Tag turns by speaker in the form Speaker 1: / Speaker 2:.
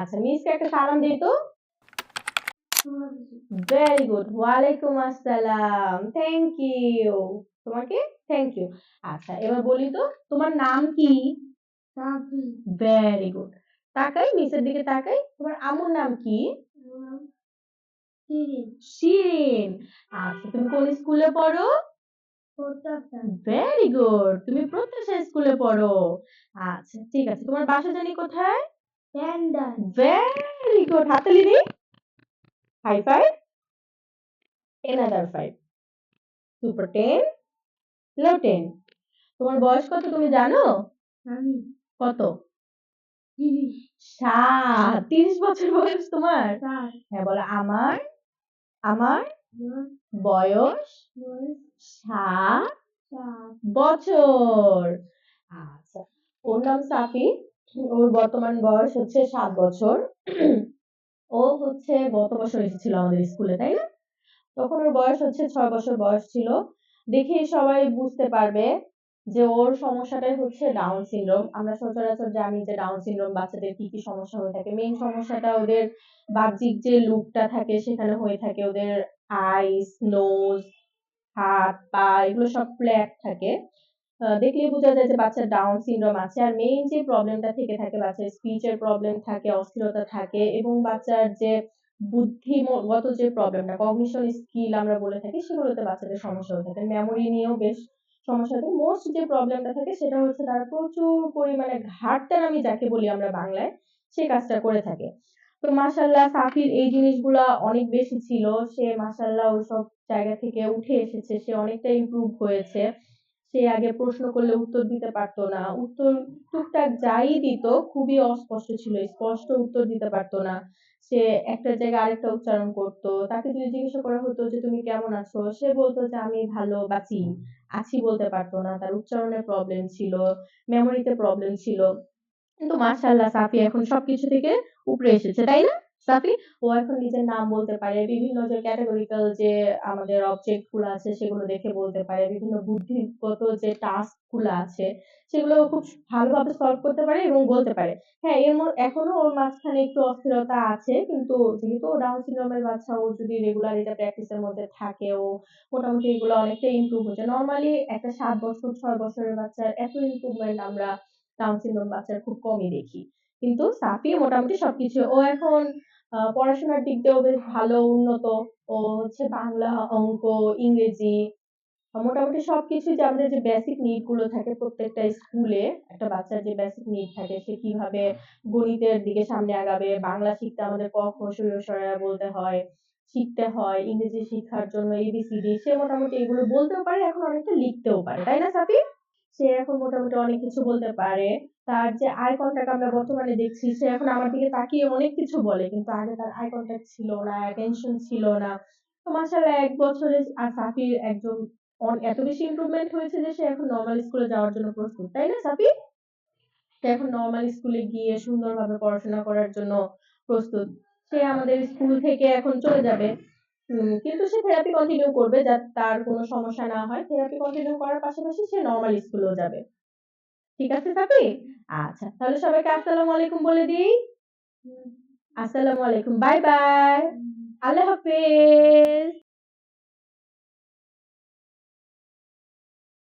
Speaker 1: আচ্ছা মিসকে একটা সালাম দিই তো। ভেরি গুড ওয়ালাইকুম আসসালাম। থ্যাংক ইউ তোমাকে? থ্যাংক ইউ আচ্ছা এবার বলি তো তোমার নাম কি? ভেরি গুড তাকাই নিচের দিকে তাকাই। তোমার আমুর নাম কি?
Speaker 2: শিরিন।
Speaker 1: আচ্ছা তুমি কোন স্কুলে পড়ো? ভেরি গুড তুমি প্রত্যাশা স্কুলে পড়ো। আচ্ছা ঠিক আছে। তোমার বাসা জানি কোথায়? ভেরি গুড হাতালি দিই high five another five super ten low ten তোমার বয়স কত তুমি জানো?
Speaker 2: আমি।
Speaker 1: কত? সাত। তিরিশ বছর বয়স তোমার? হ্যাঁ বলো। আমার? আমার? বয়স? সাত বছর। আচ্ছা। ওর নাম সাফি? ওর বর্তমান বয়স হচ্ছে সাত বছর। ও হচ্ছে গত বছর এসেছিল আমাদের স্কুলে, তাই না? তখন ওর বয়স হচ্ছে ছয় বছর বয়স ছিল। দেখে সবাই বুঝতে পারবে যে ওর সমস্যাটাই হচ্ছে ডাউন সিনড্রোম আমরা সচরাচর জানি যে ডাউন সিনড্রোম বাচ্চাদের কি কি সমস্যা হয়ে থাকে। মেইন সমস্যাটা ওদের বাহ্যিক যে লুকটা থাকে সেখানে হয়ে থাকে। ওদের আইস নোজ হাত, পা, এগুলো সব ফ্ল্যাট থাকে। আহ, দেখলেই বোঝা যায় যে বাচ্চার ডাউন সিনড্রোম আছে। আর মেইন যে প্রবলেমটা থেকে থাকে বাচ্চার স্পিচের প্রবলেম থাকে অস্থিরতা থাকে এবং বাচ্চার যে বুদ্ধিগত যে প্রবলেমটা কগনিশন স্কিল আমরা বলে থাকি সেগুলোতে বাচ্চাদের সমস্যা হয়ে থাকে। মেমোরি নিয়েও বেশ সমস্যা থাকে। মোস্ট যে প্রবলেমটা থাকে সেটা হচ্ছে তারা প্রচুর পরিমাণে ঘাটতার আমি যাকে বলি আমরা বাংলায় সে কাজটা করে থাকে। তো মাশাল্লাহ সাফির এই জিনিসগুলা অনেক বেশি ছিল। সে মাশাল্লাহ ওইসব জায়গা থেকে উঠে এসেছে। সে অনেকটা ইমপ্রুভ হয়েছে। সে আগে প্রশ্ন করলে উত্তর দিতে পারতো না। উত্তর টুকটাক যাই দিত, খুবই অস্পষ্ট ছিল। স্পষ্ট উত্তর দিতে পারতো না। সে একটা জায়গায় আরেকটা উচ্চারণ করতো। তাকে যদি জিজ্ঞাসা করা হতো যে, তুমি কেমন আছো? সে বলতো যে, আমি ভালো বাঁচি আছি বলতে পারতো না। তার উচ্চারণের প্রবলেম ছিল মেমোরিতে প্রবলেম ছিল। কিন্তু মাশাআল্লাহ সাফি এখন সবকিছু থেকে উপরে এসেছে, তাই না? সাফি ও এখন নিজের নাম বলতে পারে, বিভিন্ন যে ক্যাটাগরিক্যাল যে আমাদের অবজেক্টগুলো আছে সেগুলো দেখে বলতে পারে, বিভিন্ন বুদ্ধিগত যে টাস্কগুলো আছে সেগুলো খুব ভালোভাবে সলভ করতে পারে এবং বলতে পারে। হ্যাঁ এর মধ্যে এখনও ওর মাঝখানে একটু অস্থিরতা আছে কিন্তু যেহেতু ডাউন সিনড্রোমের বাচ্চা, ও যদি রেগুলার এটা প্র্যাকটিসের মধ্যে থাকে, ও মোটামুটি এগুলো অনেকটা ইমপ্রুভ হচ্ছে। নর্মালি একটা সাত বছর, ছয় বছরের বাচ্চার এত ইমপ্রুভমেন্ট আমরা ডাউন সিনড্রোম বাচ্চার খুব কমই দেখি। কিন্তু সাফি মোটামুটি সবকিছু। ও এখন পড়াশোনার দিক দিয়েও বেশ ভালো, উন্নত। ও হচ্ছে বাংলা অঙ্ক, ইংরেজি মোটামুটি সবকিছু যে আমাদের যে বেসিক নিডগুলো থাকে প্রত্যেকটা স্কুলে একটা বাচ্চার যে বেসিক নিড থাকে, সে কীভাবে গণিতের দিকে সামনে আগাবে, বাংলা শিখতে আমাদের ক, খ বলতে হয়, শিখতে হয়, ইংরেজি শিক্ষার জন্য এবিসিডি সে মোটামুটি এগুলো বলতেও পারে, এখন অনেকটা লিখতেও পারে। তাই না সাফি সে এখন মোটামুটি অনেক কিছু বলতে পারে। তার যে আই কন্টাক্ট আমরা বর্তমানে দেখছি, সে এখন আমার দিকে তাকিয়ে অনেক কিছু বলে, কিন্তু আগে তার আই কন্টাক্ট ছিল না অ্যাটেনশন ছিল না। তো মাশাআল্লাহ, এক বছরে আর সাফির একজন এত বেশি ইমপ্রুভমেন্ট হয়েছে যে সে এখন নর্মাল স্কুলে যাওয়ার জন্য প্রস্তুত, তাই না সাফি? এখন নর্মাল স্কুলে গিয়ে সুন্দরভাবে পড়াশোনা করার জন্য প্রস্তুত। সে আমাদের স্কুল থেকে এখন চলে যাবে। কিন্তু সে থেরাপি কন্টিনিউ করবে যাতে তার কোনো সমস্যা না হয়। থেরাপি কন্টিনিউ করার পাশাপাশি সে নর্মাল স্কুলেও যাবে। ঠিক আছে সাফি আচ্ছা তাহলে সবাইকে আসসালামু আলাইকুম বলে দিই। আসসালামু আলাইকুম বাই বাই আল্লাহ হাফেজ।